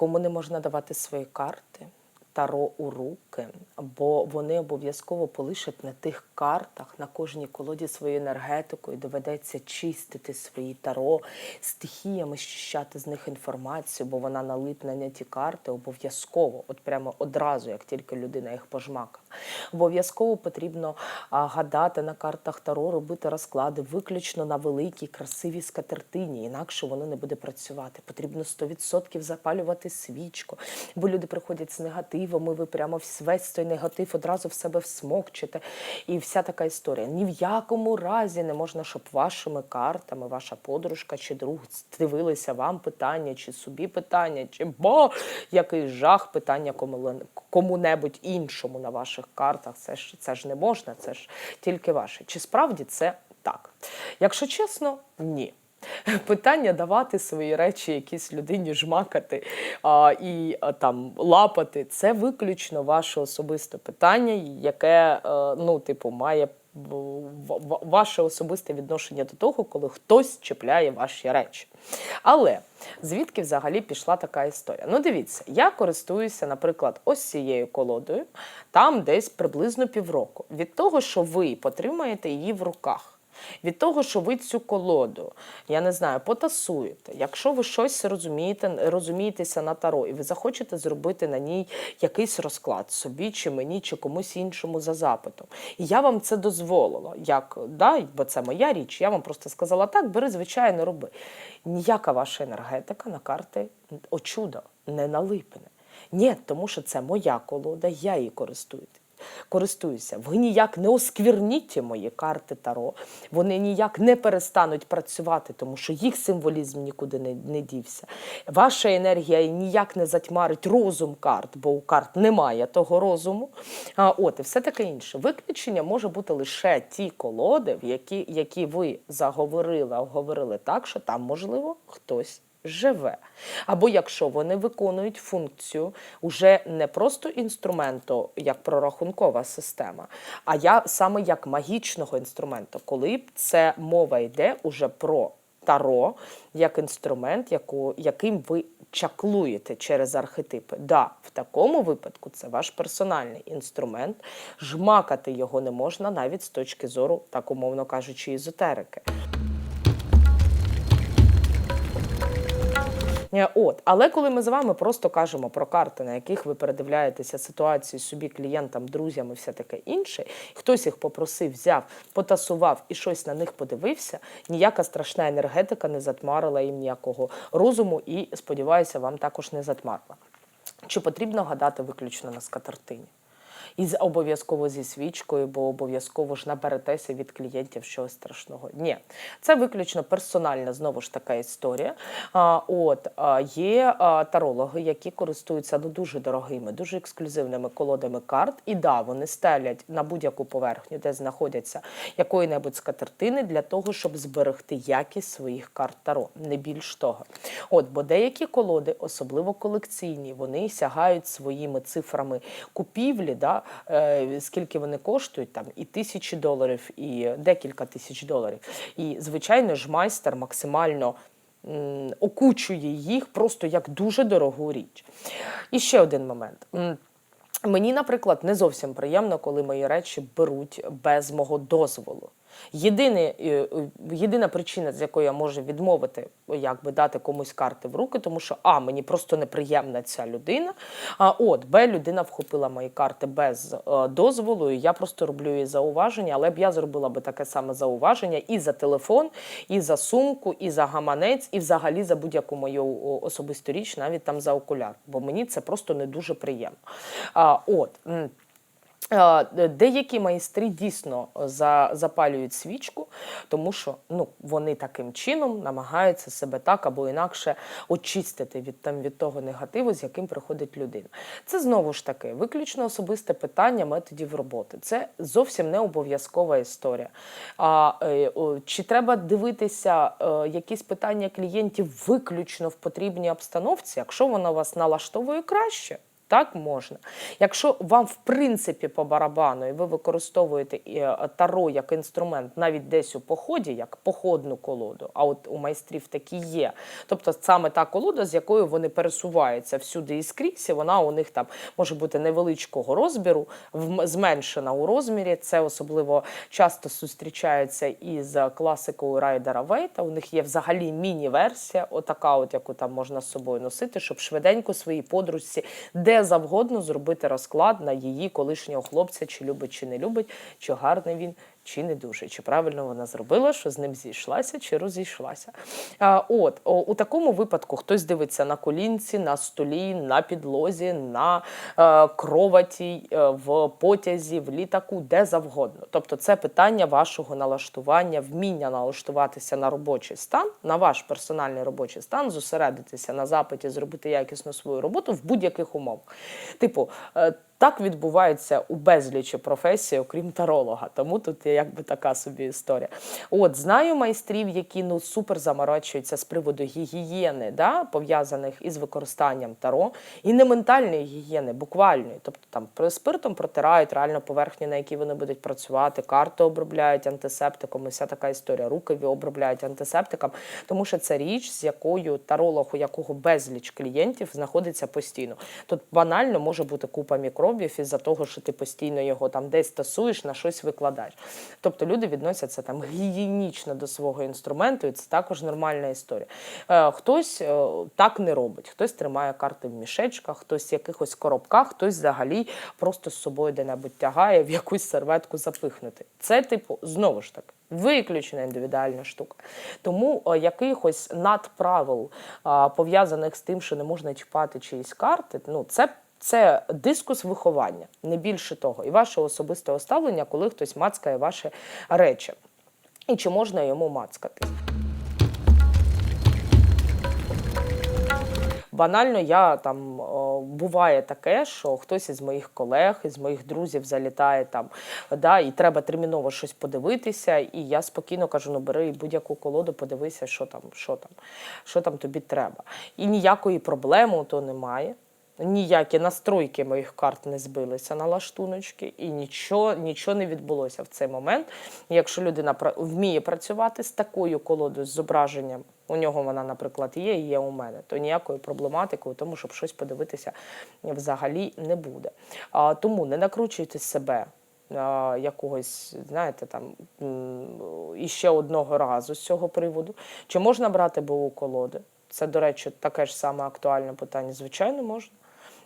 нікому не можна давати свої карти. Таро у руки, бо вони обов'язково полишать на тих картах, на кожній колоді свою енергетику, і доведеться чистити свої таро, стихіями щищати з них інформацію, бо вона налипне на ті карти обов'язково, от прямо одразу, як тільки людина їх пожмакала. Обов'язково потрібно гадати на картах таро, робити розклади виключно на великій, красивій скатертині, інакше воно не буде працювати. Потрібно 100% запалювати свічку, бо люди приходять з негативом, і ви прямо весь цей негатив одразу в себе всмокчете. І вся така історія. Ні в якому разі не можна, щоб вашими картами ваша подружка чи друг дивилися вам питання, чи собі питання, чи бо який жах питання кому- кому-небудь іншому на ваших картах. Це ж це ж не можна, це ж тільки ваше. Чи справді це так? Якщо чесно, ні. Питання давати свої речі якійсь людині жмакати а, і а, там лапати це виключно ваше особисте питання, яке е, ну, типу, має ваше особисте відношення до того, коли хтось чіпляє ваші речі. Але звідки взагалі пішла така історія? Ну, дивіться, я користуюся, наприклад, ось цією колодою, там десь приблизно півроку. Від того, що ви потримаєте її в руках. Від того, що ви цю колоду, я не знаю, потасуєте. Якщо ви щось розумієте, розумієтеся на таро, і ви захочете зробити на ній якийсь розклад собі, чи мені, чи комусь іншому за запитом. І я вам це дозволила. Як, да, бо це моя річ, я вам просто сказала так, бери, звичайно, роби. Ніяка ваша енергетика на карти, о чудо, не налипне. Ні, тому що це моя колода, я її користуюсь користуюся. Ви ніяк не осквірніть мої карти Таро. Вони ніяк не перестануть працювати, тому що їх символізм нікуди не, не дівся. Ваша енергія ніяк не затьмарить розум карт, бо у карт немає того розуму. А, от, і все таке інше. Виключення може бути лише ті колоди, які, які ви заговорили, оговорили так, що там, можливо, хтось живе. Або якщо вони виконують функцію уже не просто інструменту, як прорахункова система, а я саме як магічного інструменту, коли це мова йде уже про таро як інструмент, яку, яким ви чаклуєте через архетипи. Да, в такому випадку це ваш персональний інструмент. Жмакати його не можна навіть з точки зору, так умовно кажучи, езотерики. От, але коли ми з вами просто кажемо про карти, на яких ви передивляєтеся ситуацію собі, клієнтам, друзям і все таке інше, хтось їх попросив, взяв, потасував і щось на них подивився, ніяка страшна енергетика не затмарила їм ніякого розуму і, сподіваюся, вам також не затмарила. Чи потрібно гадати виключно на скатертині? І обов'язково зі свічкою, бо обов'язково ж наберетеся від клієнтів чогось страшного. Ні, це виключно персональна знову ж така історія. А, от є тарологи, які користуються ну, дуже дорогими, дуже ексклюзивними колодами карт. І да, вони стелять на будь-яку поверхню, де знаходяться якої-небудь скатертини, для того, щоб зберегти якість своїх карт таро. Не більш того. От, бо деякі колоди, особливо колекційні, вони сягають своїми цифрами купівлі, да, е, скільки вони коштують, там і тисячі доларів, і декілька тисяч доларів. І, звичайно ж, майстер максимально окучує їх просто як дуже дорогу річ. І ще один момент. Мені, наприклад, не зовсім приємно, коли мої речі беруть без мого дозволу. Єдине, е, єдина причина, з якої я можу відмовити, якби дати комусь карти в руки, тому що а мені просто неприємна ця людина. А от Б людина вхопила мої карти без е, дозволу. і Я просто роблю їй зауваження, але б я зробила би таке саме зауваження і за телефон, і за сумку, і за гаманець, і взагалі за будь-яку мою особисту річ, навіть там за окуляр. Бо мені це просто не дуже приємно. А, от. Е, Деякі майстри дійсно за, запалюють свічку, тому що ну, вони таким чином намагаються себе так або інакше очистити від, там, від того негативу, з яким приходить людина. Це знову ж таки виключно особисте питання методів роботи. Це зовсім не обов'язкова історія. А, е, чи треба дивитися е, якісь питання клієнтів виключно в потрібній обстановці, якщо вона вас налаштовує краще? Так можна. Якщо вам в принципі по барабану, і ви використовуєте е, таро як інструмент навіть десь у поході, як походну колоду, а от у майстрів такі є. Тобто саме та колода, з якою вони пересуваються всюди і скрізь, і вона у них там може бути невеличкого розміру, зменшена у розмірі. Це особливо часто зустрічається із класикою Райдера Вейта. У них є взагалі міні-версія, отака, от яку там можна з собою носити, щоб швиденько своїй подружці де завгодно зробити розклад на її колишнього хлопця, чи любить, чи не любить, чи гарний він. Чи не дуже, чи правильно вона зробила, що з ним зійшлася, чи розійшлася. А, от о, у такому випадку хтось дивиться на колінці, на столі, на підлозі, на е, кроваті, е, в потязі, в літаку, де завгодно. Тобто, це питання вашого налаштування, вміння налаштуватися на робочий стан, на ваш персональний робочий стан, зосередитися на запиті, зробити якісно свою роботу в будь-яких умовах. Типу, е, так відбувається у безлічі професій, окрім таролога. Тому тут є якби така собі історія. От знаю майстрів, які ну супер заморочуються з приводу гігієни, да, пов'язаних із використанням таро, і не ментальної гігієни, буквальної. Тобто там спиртом протирають реально поверхню, на якій вони будуть працювати, карту обробляють антисептиком, і вся така історія. Руки обробляють антисептиком, тому що це річ, з якою таролог, у якого безліч клієнтів знаходиться постійно. Тут банально може бути купа мікробів із-за того, що ти постійно його там десь тасуєш, на щось викладаєш. Тобто люди відносяться там гігієнічно до свого інструменту, і це також нормальна історія. Е, хтось е, так не робить, хтось тримає карти в мішечках, хтось в якихось коробках, хтось взагалі просто з собою де-небудь тягає в якусь серветку запихнути. Це, типу, знову ж таки. Виключена індивідуальна штука. Тому е, якихось надправил, а, пов'язаних з тим, що не можна чіпати чиїсь карти, ну це, це дискус виховання, не більше того. І ваше особисте ставлення, коли хтось мацкає ваші речі. І чи можна йому мацкати? Банально, я там буває таке, що хтось із моїх колег, із моїх друзів залітає там, да, і треба терміново щось подивитися. І я спокійно кажу: ну бери будь-яку колоду, подивися, що там, що там, що там тобі треба. І ніякої проблеми то немає. Ніякі настройки моїх карт не збилися на лаштуночки, і нічого, нічого не відбулося в цей момент. Якщо людина вміє працювати з такою колодою, з зображенням, у нього вона, наприклад, є і є у мене, то ніякої проблематики у тому, щоб щось подивитися, взагалі не буде. А, тому не накручуйте себе. а, Якогось, знаєте, там іще одного разу з цього приводу. Чи можна брати БУ колоди? Це, до речі, таке ж саме актуальне питання. Звичайно, можна.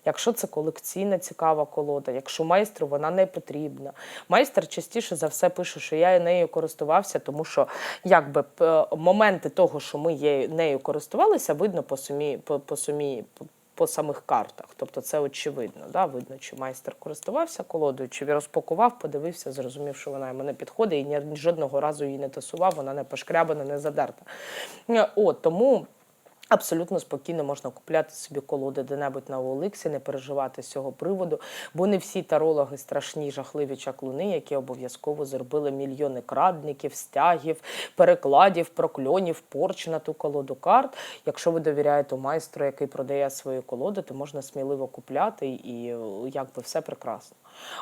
Якщо це колекційна цікава колода, якщо майстру вона не потрібна. Майстер частіше за все пише, що я нею користувався, тому що якби моменти того, що ми нею користувалися, видно по сумі, по, по сумі. По самих картах, тобто це очевидно. Да? Видно, чи майстер користувався колодою, чи розпакував, подивився, зрозумів, що вона йому не підходить, і ні жодного разу її не тасував, вона не пошкрябана, не задерта. Е, От тому Абсолютно спокійно можна купляти собі колоди де-небудь на Оликсі, не переживати з цього приводу, бо не всі тарологи страшні, жахливі чаклуни, які обов'язково зробили мільйони крадників, стягів, перекладів, прокльонів, порч на ту колоду карт. Якщо ви довіряєте майстру, який продає свої колоди, то можна сміливо купляти і якби все прекрасно.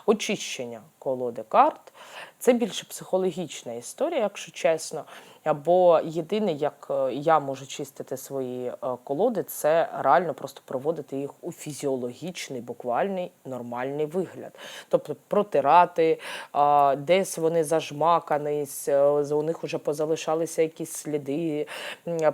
Очищення колоди карт це більше психологічна історія, якщо чесно. Або єдине, як е, я можу чистити свої е, колоди, це реально просто проводити їх у фізіологічний, буквальний нормальний вигляд. Тобто протирати, десь вони зажмакані, е, у них вже позалишалися якісь сліди,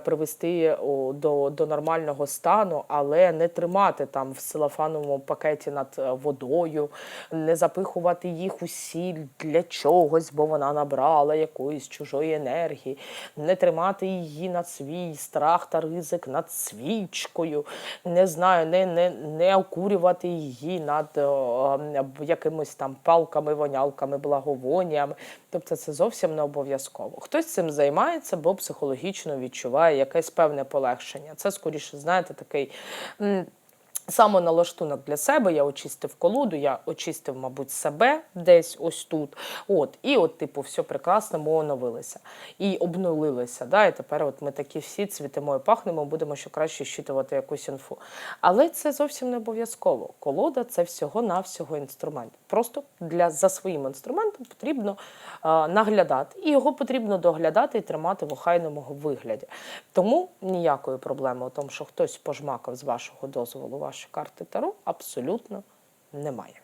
привести до, до нормального стану, але не тримати там в силофановому пакеті над водою, не запихувати їх у сіль для чогось, бо вона набрала якоїсь чужої енергії, не тримати її на свій страх та ризик над свічкою, не знаю, не, не, не окурювати її над е, якимось там палками, вонялками, благовоннями. Тобто це зовсім не обов'язково. Хтось цим займається, бо психологічно відчуває якесь певне полегшення. Це скоріше, знаєте, такий. Самоналаштунок для себе, я очистив колоду, я очистив, мабуть, себе десь ось тут. От, і от, типу, все прекрасно, ми оновилися і обнулилися. Да? І тепер от ми такі всі цвітимо і пахнемо, будемо ще краще щитувати якусь інфу. Але це зовсім не обов'язково. Колода це всього-навсього інструмент. Просто для за своїм інструментом потрібно а, наглядати, і його потрібно доглядати і тримати в охайному вигляді. Тому ніякої проблеми у тому, що хтось пожмакав з вашого дозволу ваші карти Таро, абсолютно немає.